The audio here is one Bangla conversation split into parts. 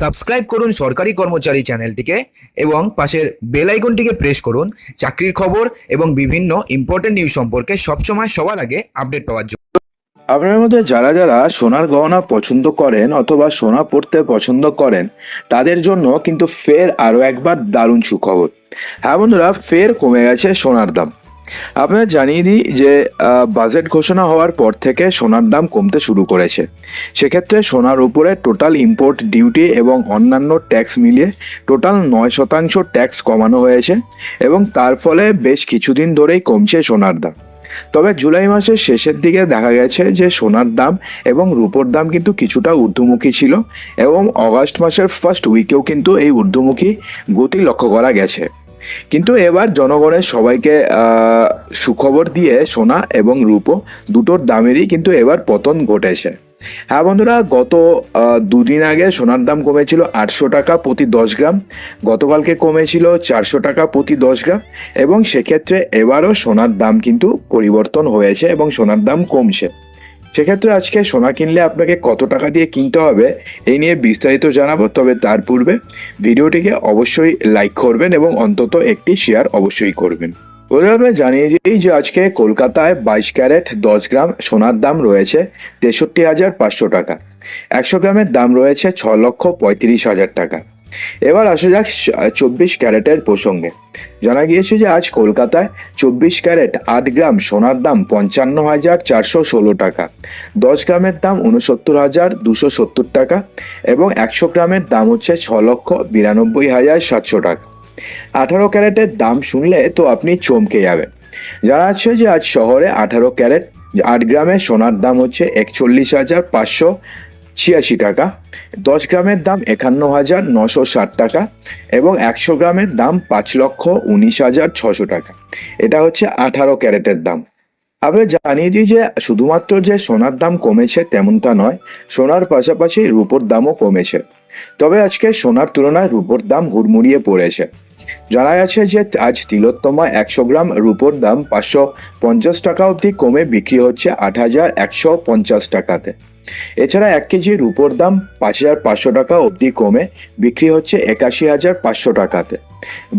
সাবস্ক্রাইব করুন সরকারি কর্মচারী চ্যানেলটিকে এবং পাশের বেল আইকনটিকে প্রেস করুন চাকরির খবর এবং বিভিন্ন ইম্পর্টেন্ট নিউজ সম্পর্কে সবসময় সবার আগে আপডেট পাওয়ার জন্য। আপনার মধ্যে যারা যারা সোনার গহনা পছন্দ করেন অথবা সোনা পড়তে পছন্দ করেন, তাদের জন্য কিন্তু ফের আরও একবার দারুণ সুখবর। হ্যাঁ বন্ধুরা, ফের কমে গেছে সোনার দাম। আপনারা জানিয়ে দিই যে বাজেট ঘোষণা হওয়ার পর থেকে সোনার দাম কমতে শুরু করেছে। সেক্ষেত্রে সোনার উপরে টোটাল ইম্পোর্ট ডিউটি এবং অন্যান্য ট্যাক্স মিলিয়ে টোটাল নয় শতাংশ ট্যাক্স কমানো হয়েছে এবং তার ফলে বেশ কিছুদিন ধরেই কমছে সোনার দাম। তবে জুলাই মাসের শেষের দিকে দেখা গেছে যে, সোনার দাম এবং রূপোর দাম কিন্তু কিছুটা ঊর্ধ্বমুখী ছিল এবং অগাস্ট মাসের ফার্স্ট উইকেও কিন্তু এই ঊর্ধ্বমুখী গতি লক্ষ্য করা গেছে। কিন্তু এবার জনগণের সবাইকে সুখবর দিয়ে সোনা এবং রূপো দুটোর দামেরই কিন্তু এবার পতন ঘটেছে। হ্যাঁ বন্ধুরা, গত দুদিন আগে সোনার দাম কমেছিল আটশো টাকা প্রতি দশ গ্রাম, গতকালকে কমেছিল চারশো টাকা প্রতি দশ গ্রাম এবং সেক্ষেত্রে এবারও সোনার দাম কিন্তু পরিবর্তন হয়েছে এবং সোনার দাম কমছে। সেক্ষেত্রে আজকে সোনা কিনলে আপনাকে কত টাকা দিয়ে কিনতে হবে, এই নিয়ে বিস্তারিত জানাব, তবে তার পূর্বে ভিডিওটিকে অবশ্যই লাইক করবেন এবং অন্তত একটি শেয়ার অবশ্যই করবেন। আমরা জানিয়ে দিই যে আজকে কলকাতায় বাইশ ক্যারেট দশ গ্রাম সোনার দাম রয়েছে তেষট্টি হাজার পাঁচশো টাকা। একশো গ্রামের দাম রয়েছে ছ লক্ষ পঁয়ত্রিশ হাজার টাকা। এবার আসা যাক চব্বিশ ক্যারেটের প্রসঙ্গে। জানা গিয়েছে যে আজ কলকাতায় চব্বিশ ক্যারেট আট গ্রাম সোনার দাম পঞ্চান্ন হাজার চারশো ষোলো টাকা, দশ গ্রামের দাম উনসত্তর হাজার দুশো সত্তর টাকা এবং একশো গ্রামের দাম হচ্ছে ছ লক্ষ বিরানব্বই হাজার সাতশো টাকা। আঠারো ক্যারেটের দাম শুনলে তো আপনি চমকে যাবেন। জানা যাচ্ছে যে আজ শহরে আঠারো ক্যারেট আট গ্রামের সোনার দাম হচ্ছে একচল্লিশ হাজার পাঁচশো ছিয়াশি টাকা, দশ গ্রামের দাম একান্ন হাজার নশো ষাট টাকা এবং একশো গ্রামের দাম পাঁচ লক্ষ উনিশ হাজার ছশো টাকা। এটা হচ্ছে আঠারো ক্যারেটের দাম। আমি জানিয়ে দিই যে শুধুমাত্র যে সোনার দাম কমেছে তেমনটা নয়, সোনার পাশাপাশি রূপোর দামও কমেছে। তবে আজকে সোনার তুলনায় রূপোর দাম হুড়মুড়িয়ে পড়েছে। জানা যাচ্ছে যে আজ তিলোত্তমা একশো গ্রাম রূপোর দাম পাঁচশো পঞ্চাশ টাকা অবধি কমে বিক্রি হচ্ছে আট হাজার একশো পঞ্চাশ টাকাতে। এছাড়া এক কেজি রূপোর দাম পাঁচ হাজার পাঁচশো টাকা অবধি কমে বিক্রি হচ্ছে একাশি হাজার পাঁচশো টাকাতে।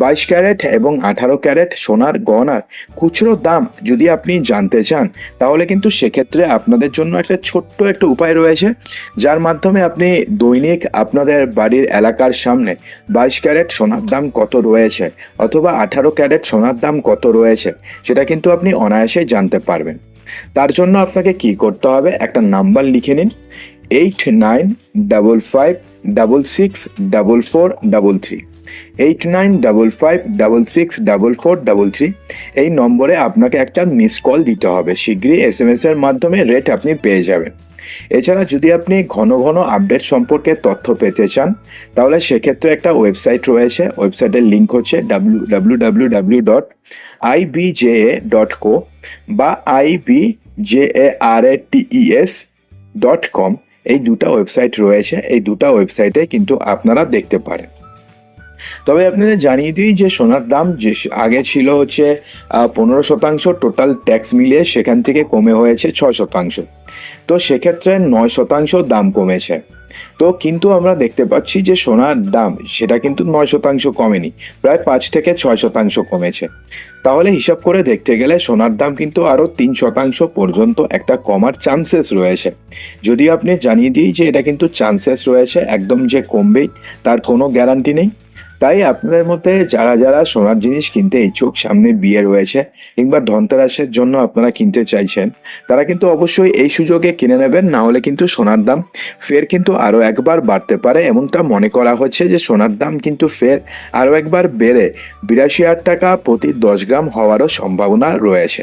বাইশ ক্যারেট এবং আঠারো ক্যারেট সোনার গহনার খুচরো দাম যদি আপনি জানতে চান, তাহলে কিন্তু সেক্ষেত্রে আপনাদের জন্য একটা ছোট্ট একটা উপায় রয়েছে, যার মাধ্যমে আপনি দৈনিক আপনাদের বাড়ির এলাকার সামনে বাইশ ক্যারেট সোনার দাম কত রয়েছে অথবা আঠারো ক্যারেট সোনার দাম কত রয়েছে, সেটা কিন্তু আপনি অনায়াসেই জানতে পারবেন। তার জন্য আপনাকে কি করতে হবে? একটা নাম্বার লিখে নিন। Eight nine double five double six double four double three eight nine double five double six double four double three এই নম্বরে আপনাকে একটা মিস কল দিতে হবে। শীঘ্রই এস এম এস এর মাধ্যমে রেট আপনি পেয়ে যাবেন। এছাড়া যদি আপনি ঘন ঘন আপডেট সম্পর্কে তথ্য পেতে চান, তাহলে সেক্ষেত্রে একটা ওয়েবসাইট রয়েছে। ওয়েবসাইটের লিঙ্ক হচ্ছে W W W W dot IBJA dot co বা IB J A R A TES dot com এই দুটো ওয়েবসাইট রয়েছে। এই দুটো ওয়েবসাইটে কিন্তু আপনারা দেখতে পারেন। তবে আপনাদের জানিয়ে দিই যে সোনার দাম যে আগে ছিল হচ্ছে পনেরো শতাংশ টোটাল ট্যাক্স মিলিয়ে সেখান থেকে কমে হয়েছে ছয় শতাংশ। তো সেক্ষেত্রে নয় শতাংশ দাম কমেছে। তো কিন্তু আমরা দেখতে পাচ্ছি যে সোনার দাম সেটা কিন্তু নয় শতাংশ কমেনি, প্রায় পাঁচ থেকে ছয় শতাংশ কমেছে। তাহলে হিসাব করে দেখতে গেলে সোনার দাম কিন্তু আরও তিন শতাংশ পর্যন্ত একটা কমার চান্সেস রয়েছে। যদি আপনি জানিয়ে দিই যে এটা কিন্তু চান্সেস রয়েছে, একদম যে কমবেই, তার কোনো গ্যারান্টি নেই। তাই আপনাদের মধ্যে যারা যারা সোনার জিনিস কিনতে ইচ্ছুক সামনে বিয়ে রয়েছে কিংবা ধনতেরাসের জন্য আপনারা কিনতে চাইছেন, তারা কিন্তু অবশ্যই এই সুযোগে কিনে নেবেন। না হলে কিন্তু সোনার দাম ফের কিন্তু আরও একবার বাড়তে পারে। এমনটা মনে করা হচ্ছে যে সোনার দাম কিন্তু ফের আরও একবার বেড়ে। বিরাশি হাজার টাকা প্রতি দশ গ্রাম হওয়ারও সম্ভাবনা রয়েছে।